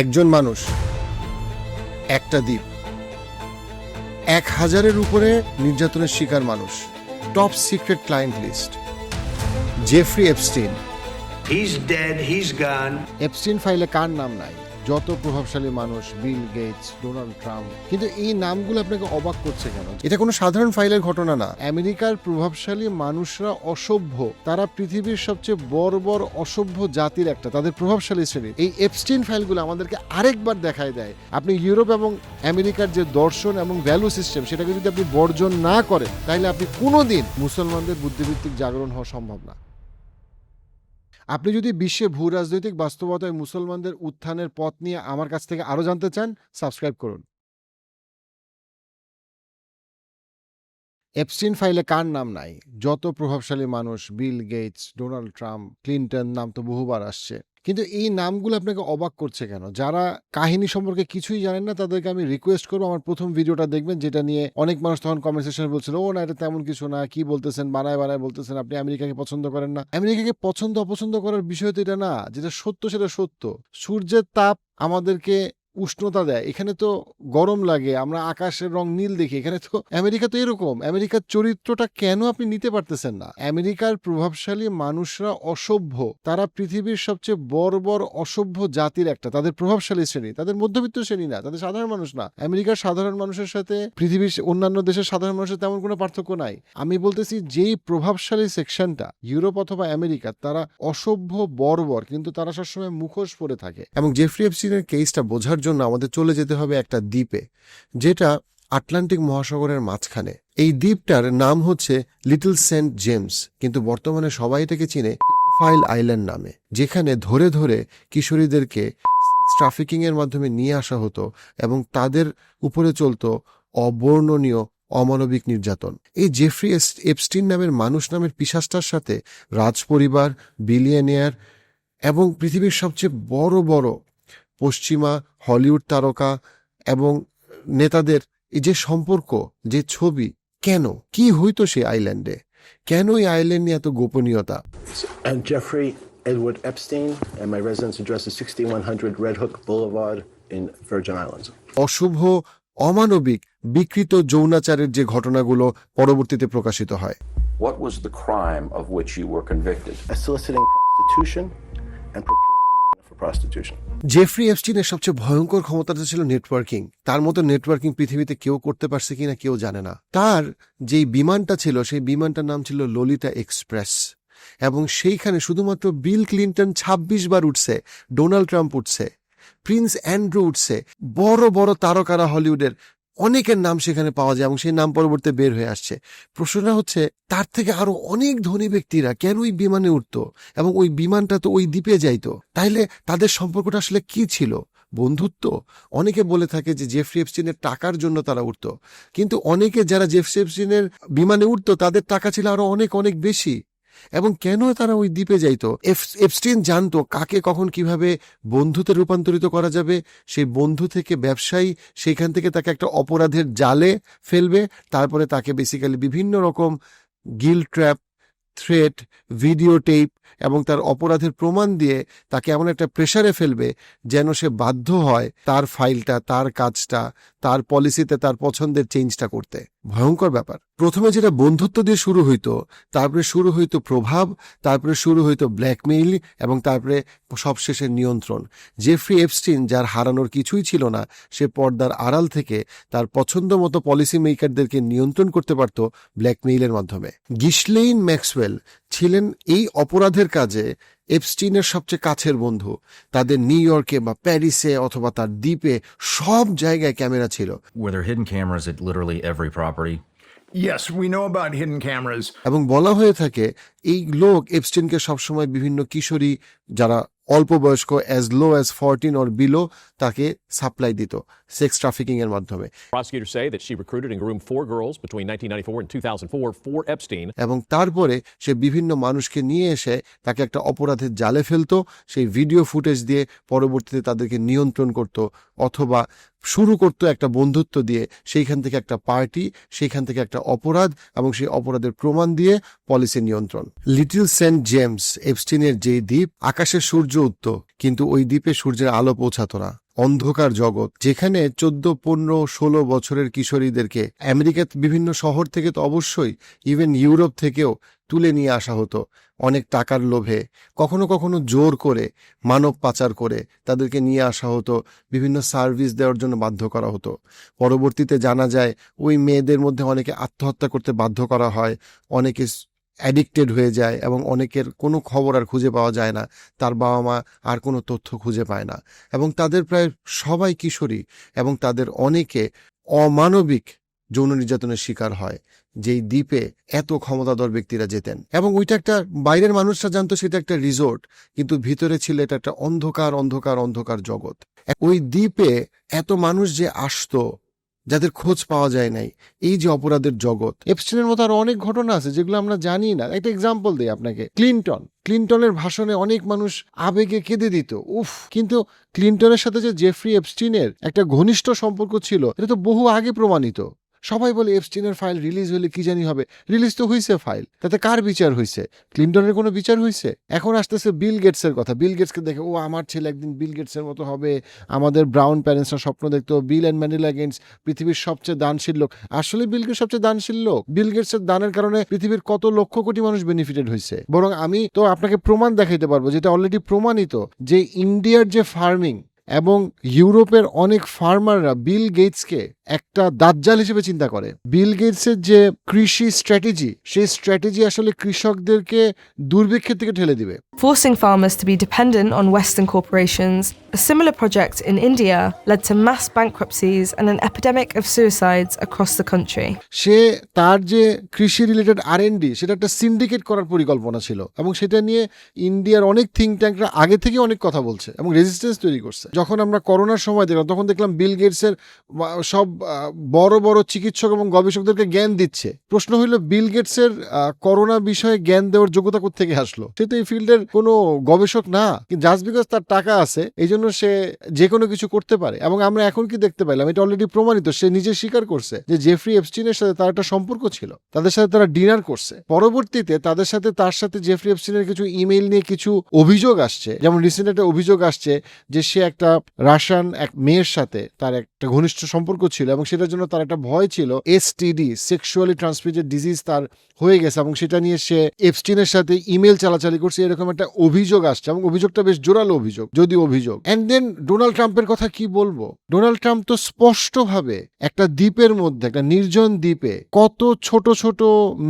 একজন মানুষ একটা দ্বীপ। এক হাজারের উপরে নির্যাতনের শিকার মানুষ। Top secret client list Jeffrey Epstein ফাইলে কার নাম নাই? যত প্রভাবশালী মানুষ বিল গেটস ডোনাল্ড ট্রাম্প কিন্তু এই নামগুলো আপনাকে অবাক করছে কেন? এটা কোনো সাধারণ ফাইলের ঘটনা না। আমেরিকার প্রভাবশালী মানুষরা অসভ্য তারা পৃথিবীর সবচেয়ে বড় বড় অসভ্য জাতির একটা তাদের প্রভাবশালী শ্রেণি। এই এপস্টিন ফাইলগুলো আমাদেরকে আরেকবার দেখায় দেয়। আপনি ইউরোপ এবং আমেরিকার যে দর্শন এবং ভ্যালু সিস্টেম সেটাকে যদি আপনি বর্জন না করেন তাহলে আপনি কোনোদিন মুসলমানদের বুদ্ধিভিত্তিক জাগরণ হওয়া সম্ভব না। আপনি যদি বিশ্বে ভূ রাজনৈতিক বাস্তবতায় মুসলমানদের উত্থানের পথ নিয়ে আমার কাছ থেকে আরও জানতে চান, সাবস্ক্রাইব করুন। এপস্টিন ফাইলে কার নাম নাই? যত প্রভাবশালী মানুষ Bill Gates Donald Trump Clinton নাম তো বহুবার আসছে। কিন্তু এই নামগুলো আপনাকে অবাক করছে কেন? যারা কাহিনী সম্পর্কে কিছুই জানেন না, তাদেরকে আমি রিকোয়েস্ট করব আমার প্রথম ভিডিওটা দেখবেন, যেটা নিয়ে অনেক মানুষ তখন কনভারসেশন বলছিল, ও না, এটা তেমন কিছু না, কি বলতেছেন, বানায় বানায় বলতেছেন, আপনি আমেরিকাকে পছন্দ করেন না। আমেরিকাকে পছন্দ অপছন্দ করার বিষয় তো এটা না, যেটা সত্য সেটা সত্য। সূর্যের তাপ আমাদেরকে উষ্ণতা দেয়। এখানে তো গরম লাগে, আমরা আকাশের রং নীল দেখি। এখানে তো আমেরিকা তো এরকম। আমেরিকার চরিত্রটা কেন আপনি নিতে পারতেছেন না? আমেরিকার প্রভাবশালী মানুষরা অসভ্য। তারা পৃথিবীর সবচেয়ে বড় অসভ্য জাতির একটা। তাদের প্রভাবশালী শ্রেণি। তাদের মধ্যবিত্ত শ্রেণি না, তাদের সাধারণ মানুষ না। আমেরিকার সাধারণ মানুষের সাথে পৃথিবীর অন্যান্য দেশের সাধারণ মানুষের তেমন কোনো পার্থক্য নাই। আমি বলতেছি যেই প্রভাবশালী সেকশনটা, ইউরোপ অথবা আমেরিকা, তারা অসভ্য বর্বর, কিন্তু তারা সবসময় মুখোশ পরে থাকে। এবং জেফ্রি এপস্টিনের কেসটা বোঝার জন্য আমাদের চলে যেতে হবে একটা দ্বীপে, যেটা আটলান্টিক মহাসাগরের মাঝখানে। এই দ্বীপটার নাম হচ্ছে লিটল সেন্ট জেমস, কিন্তু বর্তমানে সবাই এটাকে চিনে ফাইল আইল্যান্ড নামে, যেখানে ধরে ধরে কিশোরীদেরকে ট্রাফিকিং এর মাধ্যমে নিয়ে আসা হতো এবং তাদের উপরে চলতো অবর্ণনীয় অমানবিক নির্যাতন। এই জেফ্রি এপস্টিন নামের মানুষ নামের পিশাচটার সাথে রাজপরিবার, বিলিয়নিয়ার এবং পৃথিবীর সবচেয়ে বড় বড় পশ্চিমা হলিউড তারকা এবং নেতাদের যে সম্পর্ক যে ছবি কেন? কি হইতো সে আইল্যান্ডে? কেন এই আইল্যান্ড নিয়ে এত গোপনীয়তা? Jeffrey Edward Epstein and my residence address is 6100 red hook in Virgin অশুভ অমানবিক বিকৃত যৌনাচারের যে ঘটনাগুলো পরবর্তীতে প্রকাশিত হয়। Was the crime of Jeffrey এফস্টিনের সবচেয়ে ভয়ঙ্কর ক্ষমতাটা ছিল নেটওয়ার্কিং তার মতো নেটওয়ার্কিং পৃথিবীতে কেউ করতে পারছে কিনা কেউ জানে না। তার যেই বিমানটা ছিল, সেই বিমানটার নাম ছিল ললিতা এক্সপ্রেস। এবং সেইখানে শুধুমাত্র বিল ক্লিন্টন ২৬ বার উঠছে, ডোনাল্ড ট্রাম্প উঠছে, প্রিন্স অ্যান্ড্রু উঠছে, বড় বড় তারকারা হলিউডের অনেকের নাম সেখানে পাওয়া যায় এবং সেই নাম পরবর্তী বের হয়ে আসছে। প্রশ্নটা হচ্ছে, তার থেকে আরও অনেক ধনী ব্যক্তিরা কেন ওই বিমানে উঠতো? এবং ওই বিমানটা তো ওই দ্বীপে যাইতো। তাইলে তাদের সম্পর্কটা আসলে কি ছিল? বন্ধুত্ব? অনেকে বলে থাকে যে জেফ্রি এপস্টিনের টাকার জন্য তারা উঠতো। কিন্তু অনেকে যারা জেফ্রি এপস্টিনের বিমানে উঠতো, তাদের টাকা ছিল আরও অনেক অনেক বেশি। এবং কেন তারা ওই দ্বীপে যাইত? এফ- এপস্টিন জানতো কাকে কখন কীভাবে বন্ধুতে রূপান্তরিত করা যাবে। সেই বন্ধু থেকে ব্যবসায়ী সেইখান থেকে তাকে একটা অপরাধের জালে ফেলবে। তারপরে তাকে বেসিক্যালি বিভিন্ন রকম গিল ট্র্যাপ থ্রেট ভিডিও টেপ এবং তার অপরাধের প্রমাণ দিয়ে তাকে এমন একটা প্রেসারে ফেলবে যেন সে বাধ্য হয় তার ফাইলটা তার কাজটা, তার পলিসিতে তার পছন্দের চেঞ্জটা করতে। ভয়ঙ্কর ব্যাপার। প্রথমে যেটা বন্ধুত্ব দিয়ে শুরু হইতো, তারপরে শুরু হইতো প্রভাব, তারপরে শুরু হইতো ব্ল্যাকমেইল এবং তারপরে সবশেষে নিয়ন্ত্রণ। জেফ্রি এপস্টিন যার হারানোর কিছুই ছিল না, সে পর্দার আড়াল থেকে তার পছন্দ মতো পলিসি মেকারদেরকে নিয়ন্ত্রণ করতে পারত ব্ল্যাকমেইলের মাধ্যমে। গিসলেইন ম্যাক্সওয়েল পাওয়েল ছিলেন এই অপরাধের কাজে এপস্টিনের সবচেয়ে কাছের বন্ধু। তাদের নিউ ইয়র্কে বা প্যারিসে অথবা তার দ্বীপে সব জায়গায় ক্যামেরা ছিল। এবং বলা হয়ে থাকে এই লোক এপস্টিনকে সবসময় বিভিন্ন কিশোরী যারা অল্প বয়স্ক as low as fourteen or below তাকে সাপ্লাই দিত সেক্স ট্রাফিকিং এর মাধ্যমে Prosecutors say that she recruited and groomed four girls between 1994 and 2004 for Epstein. এবং তারপরে সে বিভিন্ন মানুষকে নিয়ে এসে তাকে একটা অপরাধের জালে ফেলতো সেই ভিডিও ফুটেজ দিয়ে পরবর্তীতে তাদেরকে নিয়ন্ত্রণ করত অথবা শুরু করতো একটা বন্ধুত্ব দিয়ে সেইখান থেকে একটা পার্টি সেইখান থেকে একটা অপরাধ এবং সেই অপরাধের প্রমাণ দিয়ে পলিসি নিয়ন্ত্রণ লিটল সেন্ট জেমস এপস্টিনের যে দ্বীপ, আকাশে সূর্য উঠত, কিন্তু ওই দ্বীপে সূর্যের আলো পৌঁছাত না। অন্ধকার জগৎ, যেখানে চোদ্দ, পনেরো, ষোলো বছরের কিশোরীদেরকে আমেরিকার বিভিন্ন শহর থেকে তো অবশ্যই, ইভেন ইউরোপ থেকেও তুলে নিয়ে আসা হতো। অনেক টাকার লোভে, কখনো কখনো জোর করে, মানব পাচার করে তাদেরকে নিয়ে আসা হতো, বিভিন্ন সার্ভিস দেওয়ার জন্য বাধ্য করা হতো। পরবর্তীতে জানা যায়, ওই মেয়েদের মধ্যে অনেকে আত্মহত্যা করতে বাধ্য করা হয়, অনেকে অ্যাডিক্টেড হয়ে যায় এবং অনেকের কোনো খবর আর খুঁজে পাওয়া যায় না, তার বাবা মা আর কোনো তথ্য খুঁজে পায় না। এবং তাদের প্রায় সবাই কিশোরী এবং তাদের অনেকে অমানবিক যৌন নির্যাতনের শিকার হয়, যেই দ্বীপে এত ক্ষমতাধর ব্যক্তিরা যেতেন। এবং ওইটা একটা বাইরের মানুষরা জানতো সেটা একটা রিসোর্ট, কিন্তু ভিতরে ছিল এটা একটা অন্ধকার অন্ধকার অন্ধকার জগৎ। ওই দ্বীপে এত মানুষ যে আসতো যাদের খোঁজ পাওয়া যায় নাই, এই যে অপরাধের জগৎ। এপস্টিনের মতো আরও অনেক ঘটনা আছে যেগুলো আমরা জানি না। একটা এক্সাম্পল দিই আপনাকে। ক্লিনটন ক্লিনটনের ভাষণে অনেক মানুষ আবেগে কেঁদে দিত। উফ! কিন্তু ক্লিনটনের সাথে যে জেফ্রি এপস্টিনের একটা ঘনিষ্ঠ সম্পর্ক ছিল, এটা তো বহু আগে প্রমাণিত। সবাই বলে এপস্টিনের ফাইল রিলিজ হলে কি জানি হবে? রিলিজ তো হয়েছে ফাইল তাতে কার বিচার হয়েছে ক্লিন্টনের কোনো বিচার হয়েছে এখন আসতেছে বিল গেটসের কথা। বিল গেটসকে দেখে, ও, আমার ছেলে একদিন বিল গেটসের মতো হবে। আমাদের ব্রাউন প্যারেন্টসরা স্বপ্ন দেখতো বিল অ্যান্ড ম্যান্ডেলা গেটস পৃথিবীর সবচেয়ে দানশীল লোক। আসলে বিল গেটস সবচেয়ে দানশীল লোক। বিল গেটসের দানের কারণে পৃথিবীর কত লক্ষ কোটি মানুষ বেনিফিটেড হয়েছে বরং আমি তো আপনাকে প্রমাণ দেখাইতে পারব, যেটা অলরেডি প্রমাণিত, যে ইন্ডিয়ার যে ফার্মিং এবং ইউরোপের অনেক ফার্মাররা বিল গেটসকে একটা দাজ্জাল হিসেবে চিন্তা করে বিল গেটসের যে কৃষি স্ট্র্যাটেজি সেই স্ট্র্যাটেজি আসলে কৃষকদেরকে দুর্ভিক্ষের থেকে ঠেলে দিবে forcing farmers to be dependent on Western corporations. A similar project in India led to mass bankruptcies and an epidemic of suicides across the country. সে তার যে কৃষি রিলেটেড আর সেটা একটা সিন্ডিকেট করার পরিকল্পনা ছিল এবং সেটা নিয়ে ইন্ডিয়ার অনেক থিঙ্ক ট্যাঙ্করা আগে থেকে অনেক কথা বলছে এবং রেজিস্ট্যান্স তৈরি করছে যখন আমরা করোনার সময় দেখলাম তখন দেখলাম বিল গেটসের সব বড় বড় চিকিৎসক এবং গবেষকদেরকে জ্ঞান দিচ্ছে। প্রশ্ন হইল, বিল গেটসের করোনা বিষয়ে জ্ঞান দেওয়ার যোগ্যতা থেকে আসলো? সে তো এই ফিল্ডের কোনো গবেষক না জাস্ট বিকজ তার টাকা আছে এই জন্য সে যে কোনো কিছু করতে পারে। এবং আমরা এখন কি দেখতে পাইলাম, এটা অলরেডি প্রমাণিত, সে নিজে স্বীকার করছে যে জেফ্রি এপস্টিনের সাথে তার একটা সম্পর্ক ছিল। তাদের সাথে তারা ডিনার করছে। পরবর্তীতে তাদের সাথে তার সাথে জেফ্রি এপস্টিনের কিছু ইমেইল নিয়ে কিছু অভিযোগ আসছে। যেমন রিসেন্ট একটা অভিযোগ আসছে যে সে একটা রাশিয়ান এক মেয়ের সাথে তার একটা ঘনিষ্ঠ সম্পর্ক ছিল। এবং সেটার জন্য তার একটা ভয় ছিল এসটিডি সেক্সুয়ালি ট্রান্সমিটেড ডিজিজ তার হয়ে গেছে এবং সেটা নিয়ে সে এফস্টিনের সাথে ইমেল চালাচালি করছে, এরকম একটা অভিযোগ আসছে এবং অভিযোগটা বেশ জোরালো অভিযোগ যদি অভিযোগ। অ্যান্ড দেন ডোনাল্ড ট্রাম্পের কথা কি বলব? ডোনাল্ড ট্রাম্প তো স্পষ্টভাবে একটা দ্বীপের মধ্যে, একটা নির্জন দ্বীপে, কত ছোট ছোট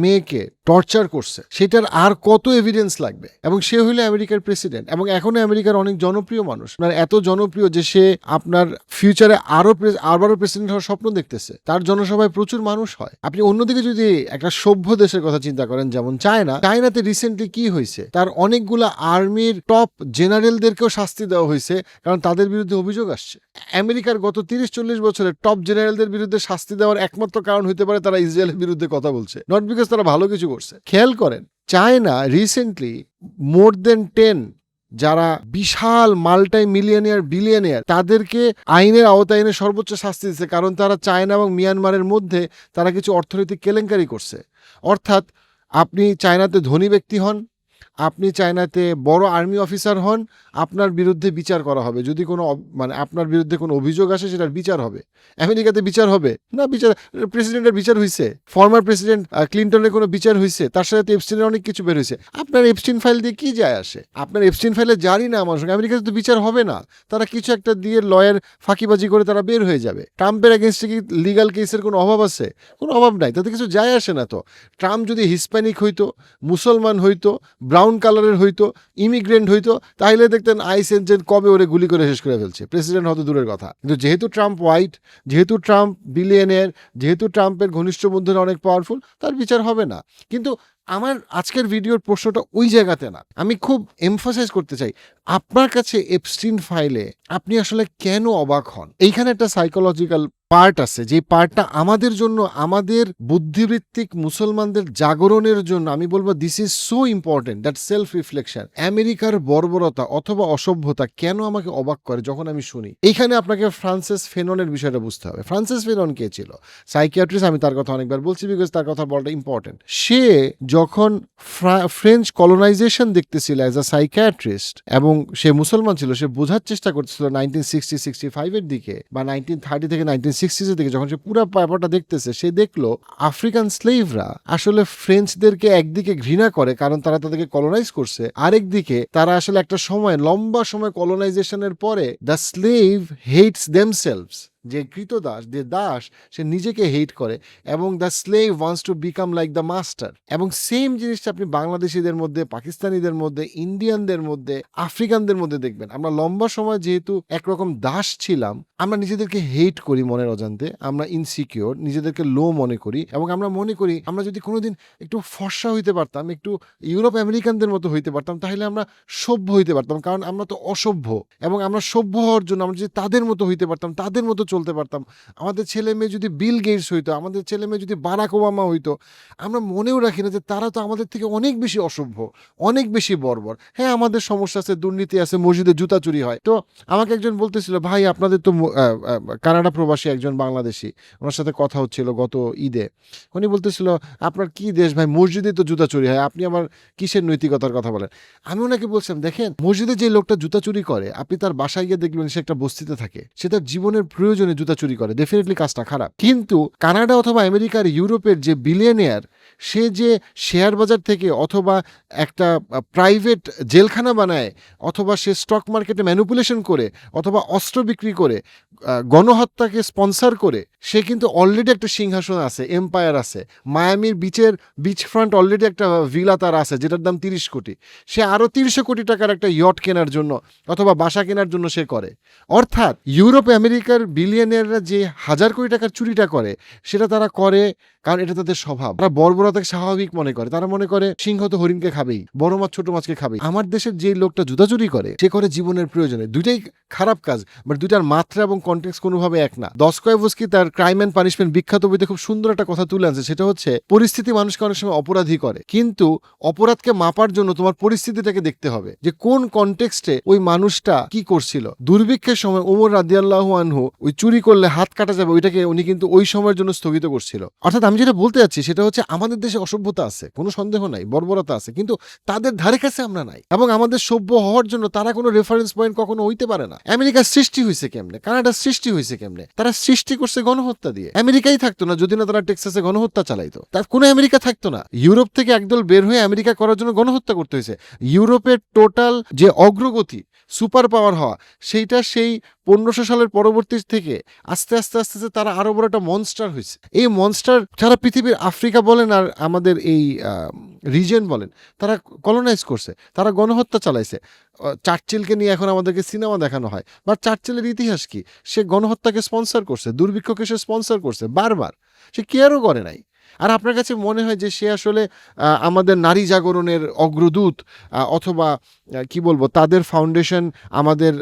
মেয়েকে টর্চার করছে, সেটার আর কত এভিডেন্স লাগবে? এবং সে হইলে আমেরিকার প্রেসিডেন্ট এবং এখনও আমেরিকার অনেক জনপ্রিয় মানুষ। আপনার এত জনপ্রিয় যে সে আপনার ফিউচারে আরও আবারও প্রেসিডেন্ট হওয়ার স্বপ্ন দেখতেছে। তার জনসভায় প্রচুর মানুষ হয়। আপনি অন্যদিকে যদি একটা সভ্য দেশের কথা চিন্তা করেন, যেমন চায়না, চায়নাতে রিসেন্টলি কি হয়েছে? তার অনেকগুলা আর্মির টপ জেনারেলদেরকেও শাস্তি দেওয়া হয়েছে, কারণ তাদের বিরুদ্ধে অভিযোগ আসছে। আমেরিকার গত তিরিশ চল্লিশ বছরে টপ জেনারেলদের বিরুদ্ধে শাস্তি দেওয়ার একমাত্র কারণ হতে পারে তারা ইসরায়েলের বিরুদ্ধে কথা বলছে। নট বিকজ তারা ভালো কিছু করছে। খেয়াল করেন, China recently more than ten যারা বিশাল মাল্টাই মিলিয়নিয়ার বিলিয়নিয়ার তাদেরকে আইনের আওতায় এনে সর্বোচ্চ শাস্তি দিচ্ছে, কারণ তারা চায়না এবং মিয়ানমারের মধ্যে তারা কিছু অর্থনৈতিক কেলেঙ্কারি করছে। অর্থাৎ আপনি চায়নাতে ধনী ব্যক্তি হন আপনি চায়নাতে বড় আর্মি অফিসার হন, আপনার বিরুদ্ধে বিচার করা হবে। যদি কোনো মানে আপনার বিরুদ্ধে কোনো অভিযোগ আসে, সেটার বিচার হবে। আমেরিকাতে বিচার হবে। না, বিচার, প্রেসিডেন্টের বিচার হয়েছে ফর্মার প্রেসিডেন্ট ক্লিন্টনের কোনো বিচার হয়েছে তার সাথে এপস্টিনের অনেক কিছু বের হয়েছে আপনার এপস্টিন ফাইল দিয়ে কি যায় আসে? আপনার এপস্টিন ফাইলে জানি না আমার সঙ্গে আমেরিকাতে তো বিচার হবে না। তারা কিছু একটা দিয়ে লয়ের ফাঁকিবাজি করে তারা বের হয়ে যাবে। ট্রাম্পের এগেনস্টে কি লিগাল কেসের কোনো অভাব আছে? কোনো অভাব নাই। তাতে কিছু যায় আসে না তো। ট্রাম্প যদি হিসপ্যানিক হইতো, মুসলমান হইতো ব্রাউন কালারের হইতো ইমিগ্রেন্ট হইতো, তাহলে দেখতেন আইস এনজেন কবে ওরে গুলি করে শেষ করে ফেলছে। প্রেসিডেন্ট হতো দূরের কথা। কিন্তু যেহেতু ট্রাম্প হোয়াইট যেহেতু ট্রাম্প বিলিয়নের যেহেতু ট্রাম্পের ঘনিষ্ঠ বন্ধুরা অনেক পাওয়ারফুল তার বিচার হবে না। কিন্তু আমার আজকের ভিডিওর প্রশ্নটা ওই জায়গাতে না। আমি খুব এমফাসাইজ করতে চাই, আপনার কাছে এপস্টিন ফাইলে আপনি আসলে কেন অবাক হন? এইখানে একটা সাইকোলজিক্যাল পার্ট আছে, যে পার্টটা আমাদের জন্য, আমাদের বুদ্ধিবৃত্তিক মুসলমানদের জাগরণের জন্য আমি বলব this is so important that self reflection আমেরিকার বর্বরতা অথবা অসভ্যতা কেন আমাকে অবাক করে যখন আমি শুনি? এখানে আপনাকে ফ্রান্সিস ফেননের বিষয়টা বুঝতে হবে। ফ্রান্সিস ফেনন কে ছিল? সাইকিয়াট্রিস্ট আমি তার কথা অনেকবার বলছি বিকজ তার কথা বলাটা ইম্পর্টেন্ট সে যখন ফ্রা- ফ্রেঞ্চ কলোনাইজেশন দেখতেছিল অ্যাজ আ সাইকিয়াট্রিস্ট এবং সে মুসলমান ছিল, সে বোঝার চেষ্টা করতেছিল নাইনটিন সিক্সটি সিক্সটি ফাইভের দিকে, বা নাইনটিন থার্টি থেকে নাইনটিন সিক্সটিজের দিকে, যখন সে পুরো ব্যাপারটা দেখতেছে, সে দেখল আফ্রিকান স্লেভরা আসলে ফ্রেঞ্চদেরকে একদিকে ঘৃণা করে, কারণ তারা তাদেরকে কলোনাইজ করছে, আরেকদিকে তারা আসলে একটা সময়, লম্বা সময় কলোনাইজেশনের পরে দ্য স্লেভ হেটস দেমসেলভস যে কৃতদাস, যে দাস, সে নিজেকে হেট করে এবং the slave wants to become like the master এবং সেম জিনিসটা আপনি বাংলাদেশিদের মধ্যে, পাকিস্তানিদের মধ্যে ইন্ডিয়ানদের মধ্যে আফ্রিকানদের মধ্যে দেখবেন। আমরা লম্বা সময় যেহেতু একরকম দাস ছিলাম, আমরা নিজেদেরকে হেট করি মনের অজান্তে, আমরা ইনসিকিওর নিজেদেরকে লো মনে করি এবং আমরা মনে করি আমরা যদি কোনোদিন একটু ফর্সা হইতে পারতাম, একটু ইউরোপ আমেরিকানদের মতো হইতে পারতাম, তাহলে আমরা সভ্য হইতে পারতাম, কারণ আমরা তো অসভ্য এবং আমরা সভ্য হওয়ার জন্য আমরা যদি তাদের মতো হইতে পারতাম, তাদের মতো চলতে পারতাম। আমাদের ছেলে মেয়ে যদি বিল গেটস হইতো, আমাদের ছেলে মেয়ে যদি বারাক ওবামা হইতো, আমরা মনেও রাখি না যে তারা তো আমাদের থেকে অনেক বেশি অসভ্য, অনেক বেশি বর্বর। হ্যাঁ আমাদের সমস্যা আছে, দুর্নীতি আছে, মসজিদে জুতা চুরি হয়। তো আমাকে একজন বলতেছিল, ভাই, আপনাদের তো কানাডা প্রবাসী একজন বাংলাদেশি, ওনার সাথে কথা হচ্ছিল গত ঈদে। উনি বলতেছিল, আপনার কি দেশ ভাই, মসজিদে তো জুতা চুরি হয়, আপনি আবার কিসের নৈতিকতার কথা বলেন? আমি ওনাকে বলছিলাম, দেখেন, মসজিদে যে লোকটা জুতা চুরি করে, আপনি তার বাসায় গিয়ে দেখবেন সে একটা বস্তিতে থাকে, সে তার জীবনের প্রয়োজনে জুতা চুরি করে। ডেফিনেটলি কাজটা খারাপ। কিন্তু কানাডা অথবা আমেরিকার ইউরোপের যে বিলিয়নিয়ার সে যে শেয়ার বাজার থেকে অথবা একটা প্রাইভেট জেলখানা বানায়, অথবা সে স্টক মার্কেটে ম্যানুপুলেশন করে, অথবা অস্ত্র বিক্রি করে গণহত্যাকে স্পন্সর করে সে কিন্তু অলরেডি একটা সিংহাসন আছে এম্পায়ার আছে। মায়ামির বিচের বিচ ফ্রন্ট অলরেডি একটা ভিলা তার আছে, যেটার দাম তিরিশ কোটি। সে আরও তিনশো কোটি টাকার একটা ইয়ট কেনার জন্য অথবা বাসা কেনার জন্য সে করে। অর্থাৎ ইউরোপ আমেরিকার বিলিয়নিয়াররা যে হাজার কোটি টাকার চুরিটা করে, সেটা তারা করে কারণ এটা তাদের স্বভাব। তারা বর্বরতাকে স্বাভাবিক মনে করে। তারা মনে করে সিংহ তো হরিণকে খাবেই, বড় মাছ, ছোট মাছকে খাবেই। আমার দেশের যে লোকটা জুতা চুরি করে, সে করে জীবনের প্রয়োজনে। দুইটাই খারাপ কাজ বাট দুইটার মাত্রা এবং কন্টেক্স কোনোভাবে এক না। দস্কয়ভস্কি তার ক্রাইম অ্যান্ড পানিশমেন্ট বিখ্যাত বইতে খুব সুন্দর একটা কথা তুলে আনছে, সেটা হচ্ছে পরিস্থিতি মানুষকে অনেক সময় অপরাধী করে। কিন্তু অপরাধকে মাপার জন্য তোমার পরিস্থিতিটাকে দেখতে হবে যে কোন কনটেক্সটে ওই মানুষটা কি করছিল। দুর্ভিক্ষের সময় ওমর রাদিয়াল্লাহু আনহু ওই চুরি করলে হাত কাটা যাবে, ওইটাকে উনি কিন্তু ওই সময়ের জন্য স্থগিত করছিল। অর্থাৎ আমি যেটা বলতে যাচ্ছি, সেটা হচ্ছে আমাদের দেশে অসভ্যতা আছে, কোনো সন্দেহ নাই, বর্বরতা আছে, কিন্তু তাদের ধারে কাছে আমরা নাই। এবং আমাদের সভ্য হওয়ার জন্য তারা কোনো রেফারেন্স পয়েন্ট কখনো হইতে পারে না। আমেরিকার সৃষ্টি হয়েছে কেমনে? কানাডার সৃষ্টি হয়েছে কেমনে? তারা সৃষ্টি করছে গণহত্যা দিয়ে। আমেরিকাই থাকতো না, যদি না তারা টেক্সাসে গণহত্যা চালাইতো। তার কোনো আমেরিকা থাকতো না। ইউরোপ থেকে একদল বের হয়ে আমেরিকা করার জন্য গণহত্যা করতে হয়েছে। ইউরোপের টোটাল যে অগ্রগতি সুপার পাওয়ার হওয়া, সেইটা সেই পনেরোশো সালের পরবর্তী থেকে আস্তে আস্তে আস্তে আস্তে তারা আরও বড় একটা মনস্টার হয়েছে। এই মনস্টার সারা পৃথিবীর আফ্রিকা বলেন আর আমাদের এই রিজন বলেন, তারা কলোনাইজ করছে, তারা গণহত্যা চালাইছে। চার্চিলকে নিয়ে এখন আমাদেরকে সিনেমা দেখানো হয়। বা চার্চিলের ইতিহাস কি? সে গণহত্যাকে স্পন্সর করছে, দুর্ভিক্ষকে সে স্পন্সর করছে, বারবার। সে কেয়ারও করে নাই। আর আপনার কাছে মনে হয় যে সে আসলে আমাদের নারী জাগরণের অগ্রদূত অথবা কি বলব, তাদের ফাউন্ডেশন আমাদের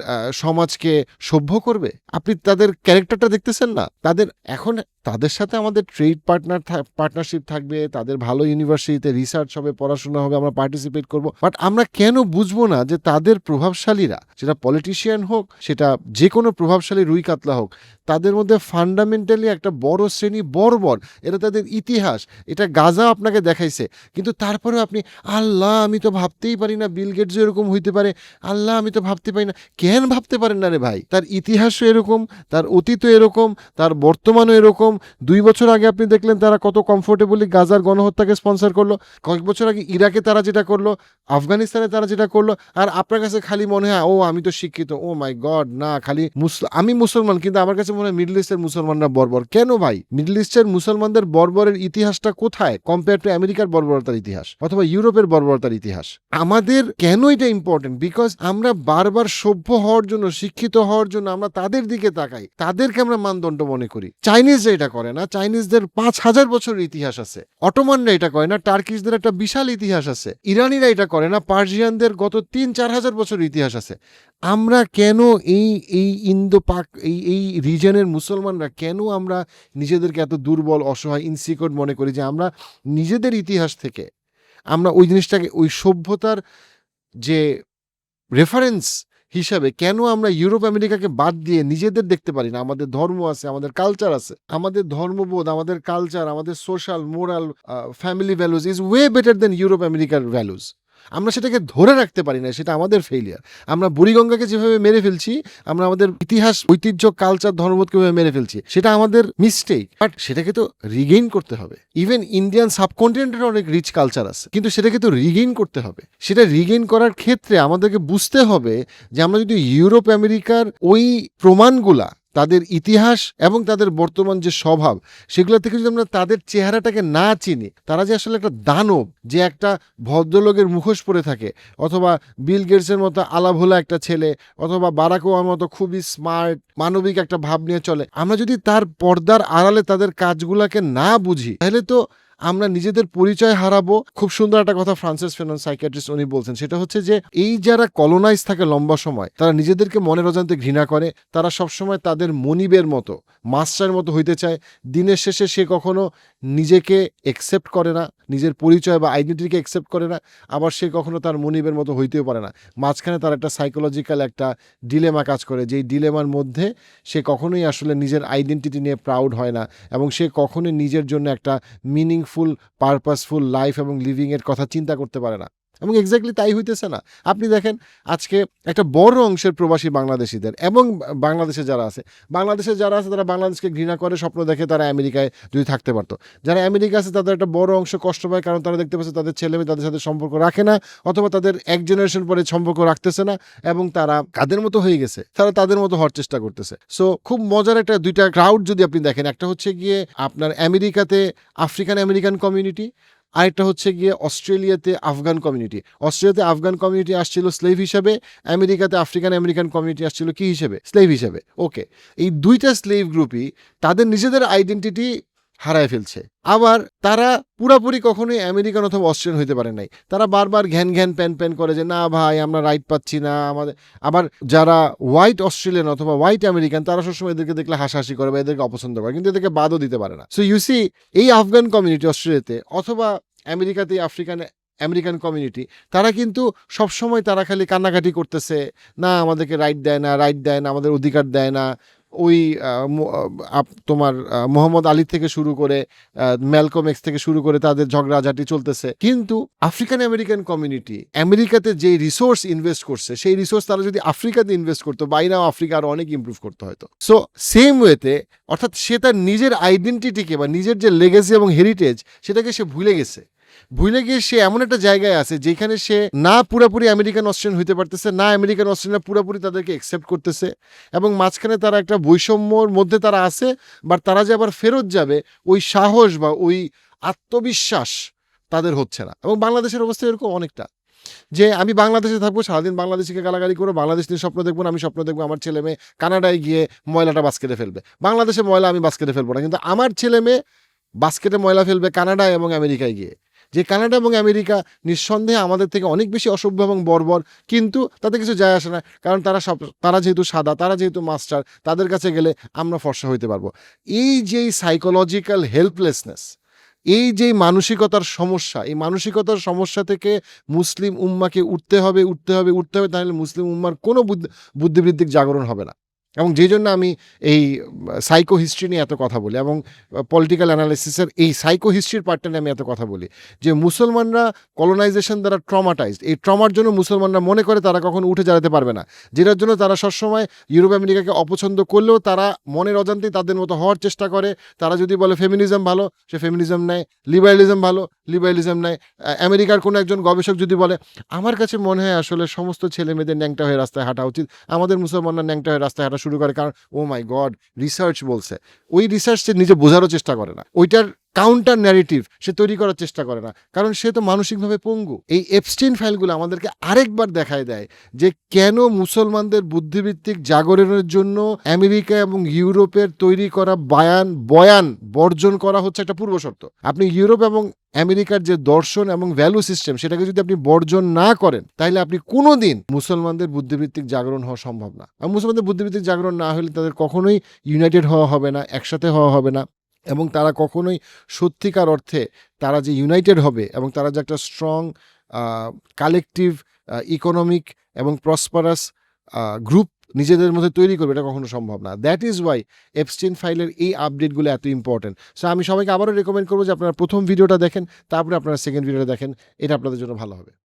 সমাজকে সভ্য করবে? আপনি তাদের ক্যারেক্টারটা দেখতেছেন না? তাদের, এখন তাদের সাথে আমাদের ট্রেড পার্টনার পার্টনারশিপ থাকবে, তাদের ভালো ইউনিভার্সিটিতে রিসার্চ হবে, পড়াশোনা হবে, আমরা পার্টিসিপেট করব। বাট আমরা কেন বুঝব না যে তাদের প্রভাবশালীরা, সেটা পলিটিশিয়ান হোক, সেটা যে কোনো প্রভাবশালী রুই কাতলা হোক, তাদের মধ্যে ফান্ডামেন্টালি একটা বড় শ্রেণি বর্বর। এটা তাদের ইতিহাস এটা গাজা আপনাকে দেখাইছে। কিন্তু তারপরেও আপনি, আল্লাহ, আমি তো ভাবতেই পারি না বিল গেটস এরকম হইতে পারে। আল্লাহ, আমি তো ভাবতে পারি না। কেন ভাবতে পারেন না রে ভাই? তার ইতিহাসও এরকম, তার অতীতও এরকম, তার বর্তমানও এরকম। দুই বছর আগে আপনি দেখলেন তারা কত কমফোর্টেবলি গাজার গণহত্যাকে স্পন্সর করল। কয়েক বছর আগে ইরাকে তারা যেটা করল, আফগানিস্তানে তারা যেটা করল। আর আপনার কাছে খালি মনে হয়, ও, আমি তো শিক্ষিত, ও মাই গড, না, খালি আমি মুসলমান, কিন্তু আমার কাছে মনে হয় মিডল ইস্টের মুসলমানরা বর্বর। কেন ভাই? মিডল ইস্টের মুসলমানদের বর্বরের ইতিহাসটা কোথায় কম্পেয়ার টু আমেরিকার বর্বরতার ইতিহাস অথবা ইউরোপের বর্বরতার ইতিহাস? আমাদের কেন এটা ইম্পর্টেন্ট বিকজ আমরা বারবার সভ্য হওয়ার জন্য, শিক্ষিত হওয়ার জন্য আমরা তাদের দিকে তাকাই। তাদেরকে আমরা মানদণ্ড মনে করি। চাইনিজরা এটা করে না। চাইনিজদের পাঁচ হাজার বছরের ইতিহাস আছে। অটোমানরা এটা করে না। টার্কিশদের একটা বিশাল ইতিহাস আছে। ইরানিরা এটা করে না। পার্সিয়ানদের গত তিন, চার হাজার বছরের ইতিহাস আছে। আমরা কেন এই এই ইন্দো পাক, এই এই রিজনের মুসলমানরা কেন আমরা নিজেদেরকে এত দুর্বল, অসহায় ইনসিকিউর মনে করি যে আমরা নিজেদের ইতিহাস থেকে আমরা ওই জিনিসটাকে, ওই সভ্যতার যে রেফারেন্স হিসাবে কেন আমরা ইউরোপ, আমেরিকাকে বাদ দিয়ে নিজেদের দেখতে পারি না? আমাদের ধর্ম আছে, আমাদের কালচার আছে। আমাদের ধর্মবোধ, আমাদের কালচার আমাদের social moral family values is way better than Europe, আমেরিকার ভ্যালুজ আমরা সেটাকে ধরে রাখতে পারি না, সেটা আমাদের ফেলিয়ার আমরা বুড়িগঙ্গাকে যেভাবে মেরে ফেলছি, আমরা আমাদের ইতিহাস, ঐতিহ্য কালচার যেভাবে মেরে ফেলছি, সেটা আমাদের মিস্টেক বাট সেটাকে তো রিগেইন করতে হবে। ইভেন ইন্ডিয়ান সাবকন্টিনেন্টের অনেক রিচ কালচার আছে, কিন্তু সেটাকে তো রিগেইন করতে হবে। সেটা রিগেইন করার ক্ষেত্রে আমাদেরকে বুঝতে হবে যে আমরা যদি ইউরোপ, আমেরিকার ওই প্রমাণগুলা তাদের ইতিহাস এবং তাদের বর্তমান যে স্বভাব, সেগুলো থেকে যদি আমরা তাদের চেহারাটাকে না চিনি, তারা যে আসলে একটা দানব, যে একটা ভদ্রলোকের মুখোশ পরে থাকে, অথবা বিল গেটসের মতো আলাভোলা একটা ছেলে, অথবা বারাক ওবামার মতো খুবই স্মার্ট, মানবিক একটা ভাব নিয়ে চলে, আমরা যদি তার পর্দার আড়ালে তাদের কাজগুলোকে না বুঝি, তাহলে তো আমরা নিজেদের পরিচয় হারাবো। খুব সুন্দর একটা কথা ফ্রান্সিস ফেনন, সাইকিয়াট্রিস্ট, উনি বলছেন। সেটা হচ্ছে যে, এই যারা কলোনাইজ থাকে লম্বা সময়, তারা নিজেদেরকে মনের অজান্তে ঘৃণা করে, তারা সবসময় তাদের মনিবের মতো মাস্টার মতো হইতে চায়। দিনের শেষে সে কখনো নিজেকে একসেপ্ট করে না, নিজের পরিচয় বা আইডেন্টিটিকে অ্যাকসেপ্ট করে না, আবার সে কখনো তার মনিবের মতো হইতেও পারে না। মাঝখানে তার একটা সাইকোলজিক্যাল একটা ডিলেমা কাজ করে, যেই ডিলেমার মধ্যে সে কখনোই আসলে নিজের আইডেন্টিটি নিয়ে প্রাউড হয় না এবং সে কখনোই নিজের জন্য একটা মিনিংফুল পারপাসফুল লাইফ এবং লিভিংয়ের কথা চিন্তা করতে পারে না। এবং এক্স্যাক্টলি তাই হইতেছে না। আপনি দেখেন, আজকে একটা বড় অংশের প্রবাসী বাংলাদেশিদের এবং বাংলাদেশে যারা আছে, বাংলাদেশে যারা আছে, তারা বাংলাদেশকে ঘৃণা করে, স্বপ্ন দেখে তারা আমেরিকায় যদি থাকতে পারতো। যারা আমেরিকা আছে, তাদের একটা বড় অংশ কষ্ট পায়, কারণ তারা দেখতে পাচ্ছে তাদের ছেলে মেয়ে তাদের সাথে সম্পর্ক রাখে না, অথবা তাদের এক জেনারেশন পরে সম্পর্ক রাখতেছে না, এবং তারা কাদের মতো হয়ে গেছে? তারা তাদের মতো হওয়ার চেষ্টা করতেছে। সো খুব মজার একটা দুইটা ক্রাউড যদি আপনি দেখেন, একটা হচ্ছে গিয়ে আপনার আমেরিকাতে আফ্রিকান আমেরিকান কমিউনিটি আরেকটা হচ্ছে গিয়ে অস্ট্রেলিয়াতে আফগান কমিউনিটি অস্ট্রেলিয়াতে আফগান কমিউনিটি আসছিল স্লেভ হিসাবে, আমেরিকাতে আফ্রিকান আমেরিকান কমিউনিটি আসছিল কি হিসেবে? স্লেভ হিসাবে। ওকে এই দুইটা স্লেভ গ্রুপই তাদের নিজেদের আইডেন্টিটি হারায় ফেলছে। আবার তারা পুরাপুরি কখনোই আমেরিকান অথবা অস্ট্রেলিয়ান হইতে পারে নাই। তারা বারবার ঘ্যান ঘ্যান প্যান প্যান করে যে, না ভাই, আমরা রাইট পাচ্ছি না। আমাদের আবার যারা হোয়াইট অস্ট্রেলিয়ান অথবা হোয়াইট আমেরিকান, তারা সবসময় এদেরকে দেখলে হাসাহাসি করে বা এদেরকে অপছন্দ করে। কিন্তু এদেরকে বাদও দিতে পারে না। সো ইউ সি এই আফগান কমিউনিটি অস্ট্রেলিয়াতে অথবা আমেরিকাতে আফ্রিকান, আমেরিকান কমিউনিটি তারা কিন্তু সবসময় তারা খালি কান্নাকাটি করতেছে, না, আমাদেরকে রাইট দেয় না রাইট দেয় না, আমাদের অধিকার দেয় না। ওই তোমার মোহাম্মদ আলী থেকে শুরু করে ম্যালকম এক্স থেকে শুরু করে তাদের ঝগড়াঝাটি চলতেছে। কিন্তু আফ্রিকান আমেরিকান কমিউনিটি আমেরিকাতে যে রিসোর্স ইনভেস্ট করছে, সেই রিসোর্স তারা যদি আফ্রিকাতে ইনভেস্ট করতো বাইরেও আফ্রিকা আরও অনেক ইমপ্রুভ করতে হয়তো। সো সেম ওয়েতে অর্থাৎ সে তার নিজের আইডেন্টিটিকে বা নিজের যে লেগেসি এবং হেরিটেজ সেটাকে সে ভুলে গেছে। ভুলে গিয়ে সে এমন একটা জায়গায় আছে যেখানে সে না পুরোপুরি আমেরিকান অস্ট্রেলিয়ান হইতে পারতেছে, না আমেরিকান অস্ট্রেলিয়া পুরোপুরি তাদেরকে একসেপ্ট করতেছে এবং মাঝখানে তারা একটা বৈষম্যর মধ্যে তারা আছে বাট তারা যে আবার ফেরত যাবে, ওই সাহস বা ওই আত্মবিশ্বাস তাদের হচ্ছে না। এবং বাংলাদেশের অবস্থা এরকম অনেকটা যে আমি বাংলাদেশে থাকব, সারাদিন বাংলাদেশিকে গালাগালি করব বাংলাদেশ নিয়ে স্বপ্ন দেখব আমি স্বপ্ন দেখব আমার ছেলে মেয়ে কানাডায় গিয়ে ময়লাটা বাস্কেটে ফেলবে। বাংলাদেশে ময়লা আমি বাস্কেটে ফেলব না, কিন্তু আমার ছেলে মেয়ে বাস্কেটে ময়লা ফেলবে কানাডায় এবং আমেরিকায় গিয়ে। যে কানাডা এবং আমেরিকা নিঃসন্দেহে আমাদের থেকে অনেক বেশি অসভ্য এবং বর্বর, কিন্তু তাতে কিছু যায় আসে না, কারণ তারা সব, তারা যেহেতু সাদা, তারা যেহেতু মাস্টার, তাদের কাছে গেলে আমরা ফর্সা হইতে পারব। এই যে সাইকোলজিক্যাল হেল্পলেসনেস এই যে মানসিকতার সমস্যা, এই মানসিকতার সমস্যা থেকে মুসলিম উম্মাকে উঠতে হবে উঠতে হবে উঠতে হবে, তাহলে মুসলিম উম্মার কোনো বুদ্ধি- বুদ্ধিবৃত্তিক জাগরণ হবে না। এবং যে জন্য আমি এই সাইকো হিস্ট্রি নিয়ে এত কথা বলি এবং পলিটিক্যাল অ্যানালিসিসের এই সাইকো হিস্ট্রির পার্টটা নিয়ে আমি এত কথা বলি। যে মুসলমানরা কলোনাইজেশন দ্বারা ট্রমাটাইজড এই ট্রমার জন্য মুসলমানরা মনে করে তারা কখনো উঠে দাঁড়াতে পারবে না। যেটার জন্য তারা সবসময় ইউরোপ আমেরিকাকে অপছন্দ করলেও তারা মনের অজান্তেই তাদের মতো হওয়ার চেষ্টা করে। তারা যদি বলে ফেমিনিজম ভালো, সে ফেমিনিজম নেয় লিবারালিজম ভালো লিবারালিজম নেয়। আমেরিকার কোনো একজন গবেষক যদি বলে, আমার কাছে মনে হয় আসলে সমস্ত ছেলে মেয়েদের ন্যাংটা হয়ে রাস্তায় হাঁটা উচিত, আমাদের মুসলমানরা ন্যাংটা হয়ে রাস্তায় হাঁটা শুরু করে, কারণ ও মাই গড রিসার্চ বলছে। ওই রিসার্চ সে নিজে বোঝারও চেষ্টা করে না। ওইটার কাউন্টার ন্যারেটিভ সে তৈরি করার চেষ্টা করে না। কারণ সে তো মানসিকভাবে পঙ্গু। এই এপস্টিন ফাইলগুলো আমাদেরকে আরেকবার দেখায় দেয় যে কেন মুসলমানদের বুদ্ধিভিত্তিক জাগরণের জন্য আমেরিকা এবং ইউরোপের তৈরি করা বায়ান, বয়ান বর্জন করা হচ্ছে একটা পূর্ব পূর্বশর্ত আপনি ইউরোপ এবং আমেরিকার যে দর্শন এবং ভ্যালু সিস্টেম সেটাকে যদি আপনি বর্জন না করেন, তাহলে আপনি কোনোদিন মুসলমানদের বুদ্ধিভিত্তিক জাগরণ হওয়া সম্ভব না। আর মুসলমানদের বুদ্ধিভিত্তিক জাগরণ না হলে তাদের কখনোই ইউনাইটেড হওয়া হবে না, একসাথে হওয়া হবে না। এবং তারা কখনোই সত্যিকার অর্থে তারা যে ইউনাইটেড হবে এবং তারা যে একটা স্ট্রং কালেকটিভ ইকোনমিক এবং প্রসপারাস গ্রুপ নিজেদের মধ্যে তৈরি করবে, এটা কখনো সম্ভব না। দ্যাট ইজ ওয়াই এপস্টিন ফাইলের এই আপডেটগুলো এত ইম্পর্টেন্ট সো আমি সবাইকে আবারও রেকমেন্ড করব যে আপনারা প্রথম ভিডিওটা দেখেন, তারপরে আপনারা সেকেন্ড ভিডিওটা দেখেন, এটা আপনাদের জন্য ভালো হবে।